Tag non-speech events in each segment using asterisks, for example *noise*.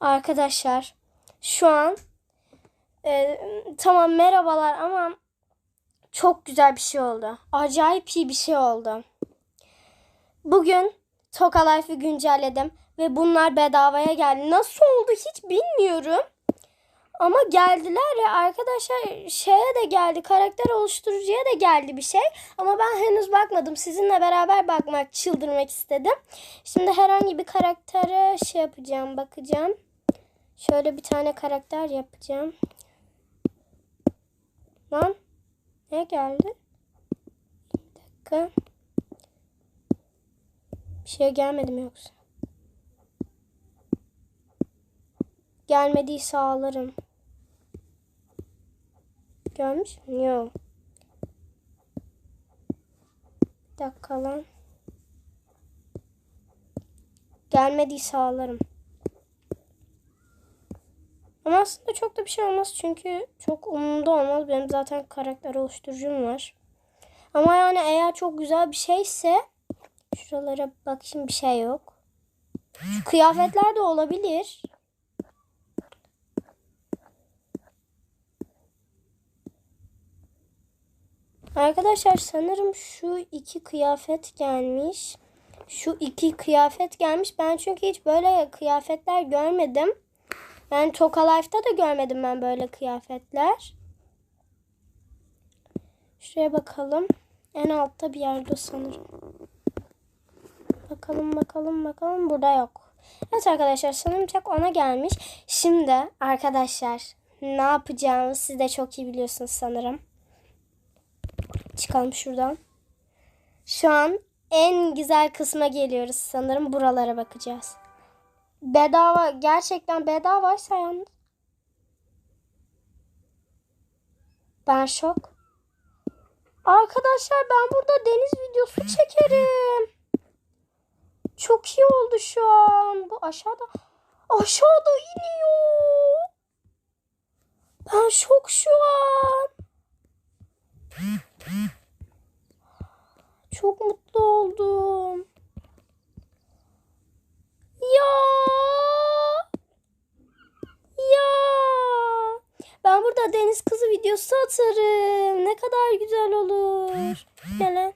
Arkadaşlar şu an e, tamam merhabalar ama çok güzel bir şey oldu. Acayip iyi bir şey oldu. Bugün Toka Life'ı güncelledim ve bunlar bedavaya geldi. Nasıl oldu hiç bilmiyorum. Ama geldiler ya arkadaşlar şeye de geldi karakter oluşturucuya da geldi bir şey. Ama ben henüz bakmadım. Sizinle beraber bakmak, çıldırmak istedim. Şimdi herhangi bir karaktere şey yapacağım, bakacağım. Şöyle bir tane karakter yapacağım. Lan ne geldi? Bir dakika. Bir şey gelmedi mi yoksa? Gelmediyse ağlarım. Gelmiş mi? Yok. Bir dakika lan. Gelmediyse ağlarım. Ama aslında çok da bir şey olmaz çünkü çok umurumda olmaz. Benim zaten karakter oluşturucum var. Ama yani eğer çok güzel bir şeyse şuralara bakayım bir şey yok. Şu kıyafetler de olabilir. Arkadaşlar sanırım şu iki kıyafet gelmiş. Şu iki kıyafet gelmiş. Ben çünkü hiç böyle kıyafetler görmedim. Yani Toka Life'da da görmedim ben böyle kıyafetler. Şuraya bakalım. En altta bir yerde sanırım. Bakalım bakalım bakalım. Burada yok. Evet arkadaşlar sanırım tek ona gelmiş. Şimdi arkadaşlar ne yapacağımı siz de çok iyi biliyorsunuz sanırım. Çıkalım şuradan. Şu an en güzel kısma geliyoruz sanırım. Buralara bakacağız. Bedava gerçekten bedavaysa yalnız. Ben şok. Arkadaşlar ben burada deniz videosu çekerim. Çok iyi oldu şu an. Bu aşağıda aşağıda iniyor. Ben şok şu an. Çok mutlu oldum. Ya. Ya. Ben burada deniz kızı videosu atarım. Ne kadar güzel olur. Gel.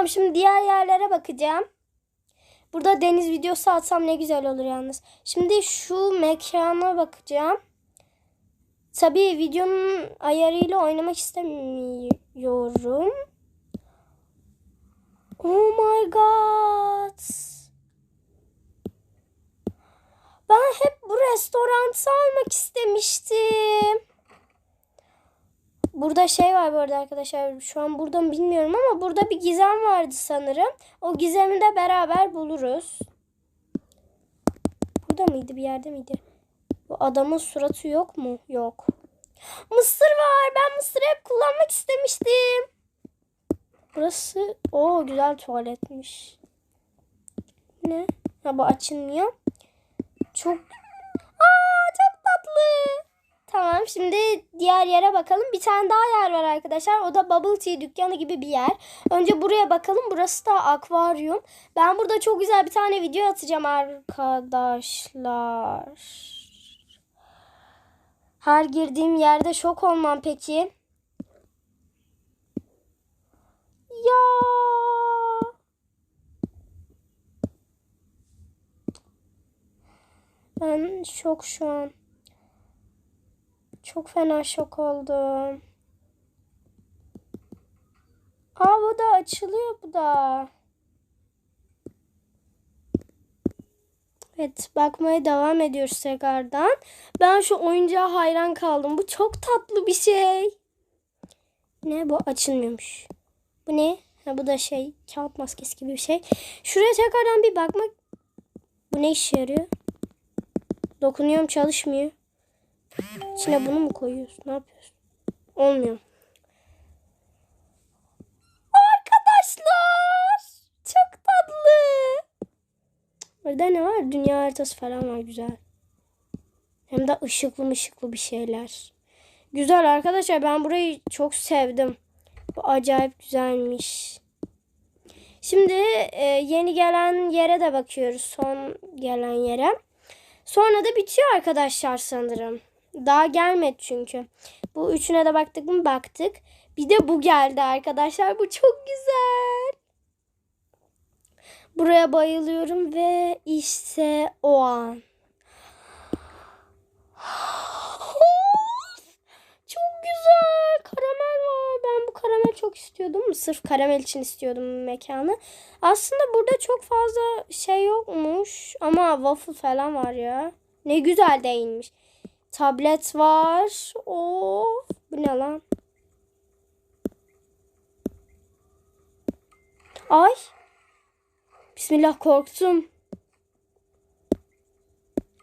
Tamam şimdi diğer yerlere bakacağım. Burada deniz videosu atsam ne güzel olur yalnız. Şimdi şu mekana bakacağım. Tabii videonun ayarıyla oynamak istemiyorum. Oh my god. Ben hep bu restorantı almak istemiştim. Burada şey var bu arada arkadaşlar. Şu an burada mı bilmiyorum ama burada bir gizem vardı sanırım. O gizemi de beraber buluruz. Burada mıydı bir yerde miydi? Bu adamın suratı yok mu? Yok. Mısır var. Ben mısır hep kullanmak istemiştim. Burası o güzel tuvaletmiş. Ne? Ha bu açılmıyor. Çok Aa çok tatlı. Tamam şimdi diğer yere bakalım. Bir tane daha yer var arkadaşlar. O da bubble tea dükkanı gibi bir yer. Önce buraya bakalım. Burası da akvaryum. Ben burada çok güzel bir tane video atacağım arkadaşlar. Her girdiğim yerde şok olmam peki. Ya. Ben şok şu an. Çok fena şok oldum. Aa bu da açılıyor bu da. Evet bakmaya devam ediyoruz tekrardan. Ben şu oyuncağa hayran kaldım. Bu çok tatlı bir şey. Ne bu açılmıyormuş. Bu ne? Ha, bu da şey kağıt maskesi gibi bir şey. Şuraya tekrardan bir bakmak. Bu ne işe yarıyor? Dokunuyorum çalışmıyor. İçine bunu mu koyuyorsun? Ne yapıyorsun? Olmuyor. Arkadaşlar! Çok tatlı. Orada ne var? Dünya haritası falan var güzel. Hem de ışıklı mışıklı bir şeyler. Güzel arkadaşlar ben burayı çok sevdim. Bu acayip güzelmiş. Şimdi e, yeni gelen yere de bakıyoruz. Son gelen yere. Sonra da bitiyor arkadaşlar sanırım. Daha gelmedi çünkü. Bu üçüne de baktık mı baktık. Bir de bu geldi arkadaşlar. Bu çok güzel. Buraya bayılıyorum ve işte o an. Çok güzel. Karamel var. Ben bu karamel çok istiyordum. Sırf karamel için istiyordum mekanı. Aslında burada çok fazla şey yokmuş. Ama waffle falan var ya. Ne güzel değilmiş. Tablet var. Of. Bu ne lan? Ay. Bismillah korktum.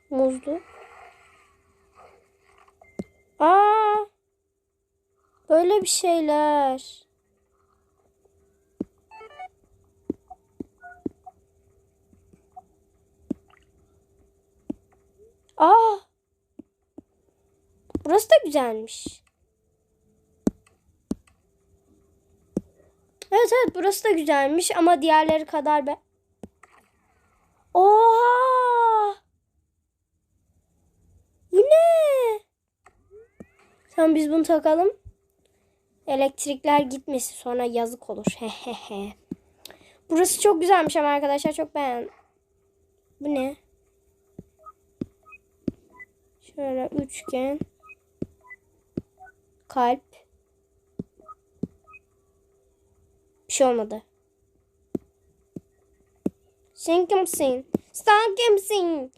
Muzlu. Aa. Böyle bir şeyler. Aa. Burası da güzelmiş. Evet evet burası da güzelmiş ama diğerleri kadar be. Oha! Bu ne? Tamam biz bunu takalım. Elektrikler gitmesin sonra yazık olur. *laughs* Burası çok güzelmiş ama arkadaşlar çok beğendim. Bu ne? Şöyle üçgen. Kalp. Bir şey olmadı. Sen kimsin? Sen kimsin?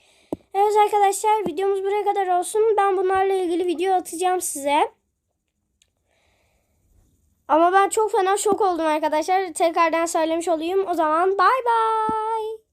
Evet arkadaşlar videomuz buraya kadar olsun. Ben bunlarla ilgili video atacağım size. Ama ben çok fena şok oldum arkadaşlar. Tekrardan söylemiş olayım. O zaman bay bay.